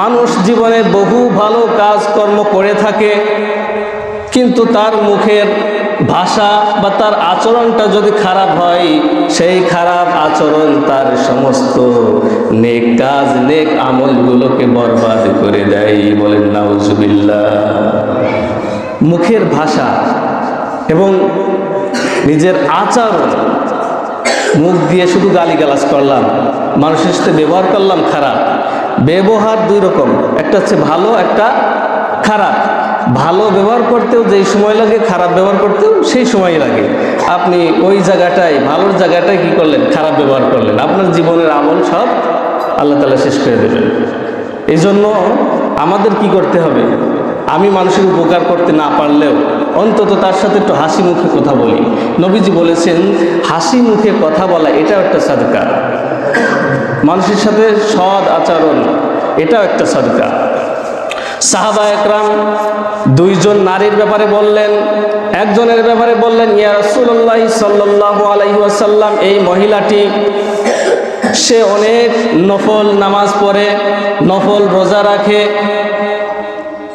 মানুষ জীবনে বহু ভালো কাজকর্ম করে থাকে, কিন্তু তার মুখের ভাষা বা তার আচরণটা যদি খারাপ হয়, সেই খারাপ আচরণ তার সমস্ত নেক কাজ, নেক আমলগুলোকে বরবাদ করে দেয় বলেন নাউজুবিল্লাহ। মুখের ভাষা এবং নিজের আচরণ, মুখ দিয়ে শুধু গালিগালাজ করলাম, মানুষের সাথে ব্যবহার করলাম খারাপ ব্যবহার দুই রকম। একটা হচ্ছে ভালো, একটা খারাপ। ভালো ব্যবহার করতেও যেই সময় লাগে, খারাপ ব্যবহার করতেও সেই সময় লাগে। আপনি ওই জায়গাটায়, ভালোর জায়গাটায় কি করলেন? খারাপ ব্যবহার করলেন। আপনার জীবনের আমল সব আল্লাহ তালা শেষ করে দেবেন। এই জন্য আমাদের কি করতে হবে? আমি মানুষের উপকার করতে না পারলেও অন্তত তার সাথে একটু হাসি মুখে কথা বলি। নবীজি বলেছেন, হাসি মুখে কথা বলা এটাও একটা সাদকা। মানুষের সাথে সৎ আচরণ, এটাও একটা সদকা। সাহাবা একরাম দুইজন নারীর ব্যাপারে বললেন, একজনের ব্যাপারে বললেন, ইয়া রাসূলুল্লাহ সাল্লাল্লাহু আলাইহি ওয়াসাল্লাম, এই মহিলাটি, সে অনেক নফল নামাজ পড়ে, নফল রোজা রাখে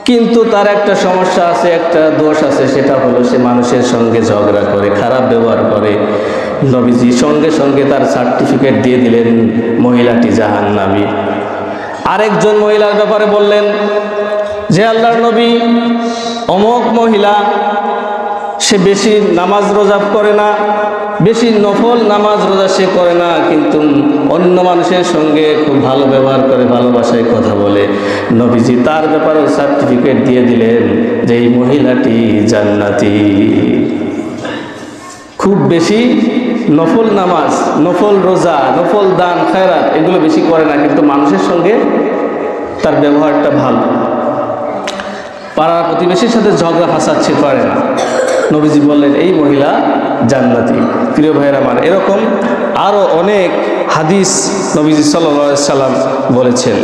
কিন্তু তার একটা সমস্যা আছে, একটা দোষ আছে, সেটা হলো সে মানুষের সঙ্গে ঝগড়া করে, খারাপ ব্যবহার করে। নবীজি সঙ্গে সঙ্গে তার সার্টিফিকেট দিয়ে দিলেন, মহিলাটি জাহান নাবি আরেকজন মহিলার ব্যাপারে বললেন, যে আল্লাহর নবী অমক মহিলা সে বেশি নামাজ রোজা করে না, বেশি নফল নামাজ রোজা সে করে না, কিন্তু অন্য মানুষের সঙ্গে খুব ভালো ব্যবহার করে, ভালোবাসায় কথা বলে। নবীজি তার ব্যাপারে সার্টিফিকেট দিয়ে দিলেন যে এই মহিলাটি জান্নাতি। খুব বেশি নফল নামাজ, নফল রোজা, নফল দান, খায়রাত এগুলো বেশি করে না, কিন্তু মানুষের সঙ্গে তার ব্যবহারটা ভালো। পাড়ার প্রতিবেশীর সাথে ঝগড়া ফাঁসাচ্ছে পারে না। নবীজি বললেন, এই মহিলা জান্নাতি। প্রিয় ভাইয়ের আমার, এরকম আরও অনেক হাদিস নবীজি সাল্লা সাল্লাম বলেছেন।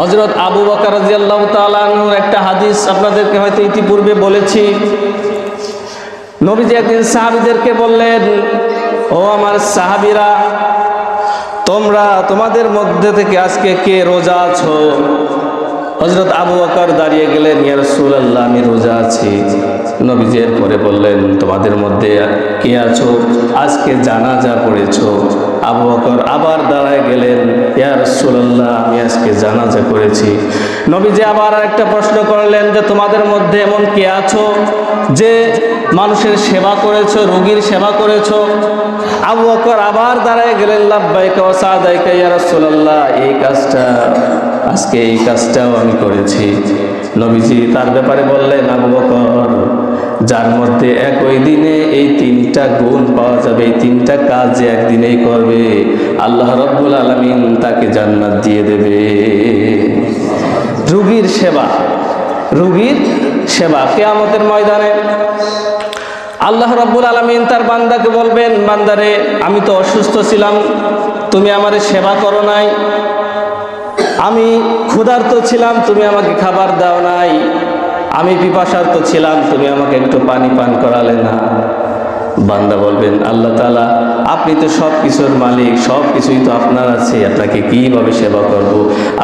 হজরত আবু বকর রাজিয়াল্লাহ একটা হাদিস আপনাদেরকে হয়তো ইতিপূর্বে বলেছি। নবীজি একদিন সাহাবিদেরকে বললেন, ও আমার সাহাবিরা, তোমরা তোমাদের মধ্যে থেকে আজকে কে রোজা আছো? হজরত আবু বকর দাঁড়িয়ে গেলেন, ইয়া রাসূলুল্লাহ, আমি রোজা আছি। নবীজি পরে বললেন, তোমাদের মধ্যে কে আছো? আজকে জানাজা পড়েছো। আবু বকর আবার দাঁড়ায় গেলেন, ইয়া রাসূলুল্লাহ, আমি আজকে জানাজা করেছি। নবীজি আবার একটা প্রশ্ন করলেন যে, তোমাদের মধ্যে এমন কে আছো যে মানুষের সেবা করেছ, রোগীর সেবা করেছ? আবু বকর আবার দাঁড়ায় গেলেন, লাব্বাইকা ওয়া সাদাইকা, ইয়া রাসূলুল্লাহ, এই কাজটা আজকে এই কাজটাও আমি করেছি। নবীজি তার ব্যাপারে বললেন, আবু বকর, যার মধ্যে একই দিনে এই তিনটা গুণ পাওয়া যাবে, এই তিনটা কাজ যে একদিনেই করবে, আল্লাহ রব্বুল আলমিন তাকে জান্নাত দিয়ে দেবে। রুগীর সেবা রুগীর সেবা কেয়ামতের ময়দানে। আল্লাহ রব্বুল আলমিন তার বান্দাকে বলবেন, বান্দারে, আমি তো অসুস্থ ছিলাম, তুমি আমারে সেবা করো নাই আমি ক্ষুধার্ত ছিলাম, তুমি আমাকে খাবার দাও নাই। আমি পিপাসার্ত ছিলাম, তুমি আমাকে একটু পানি পান করালে না। বান্দা বলবেন, আল্লাহ তালা আপনি তো সব কিছুর মালিক সব কিছুই তো আপনার আছে, আপনাকে কীভাবে সেবা করব।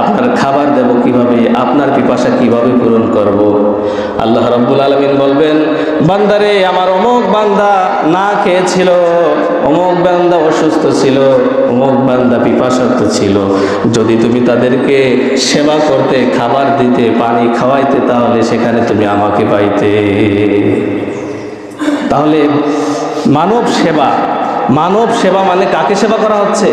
আপনার খাবার দেব কীভাবে আপনার পিপাসা কীভাবে পূরণ করব। আল্লাহ রব্বুল আলমিন বলবেন, বান্দারে, আমার অমুক বান্দা না খেয়েছিল, অমুক বান্দা অসুস্থ ছিল, অমুক বান্দা পিপাসার্থ ছিল যদি তুমি তাদেরকে সেবা করতে, খাবার দিতে, পানি খাওয়াইতে, তাহলে সেখানে তুমি আমাকে পাইতে তাহলে মানব সেবা। মানব সেবা মানে কাকে সেবা করা হচ্ছে?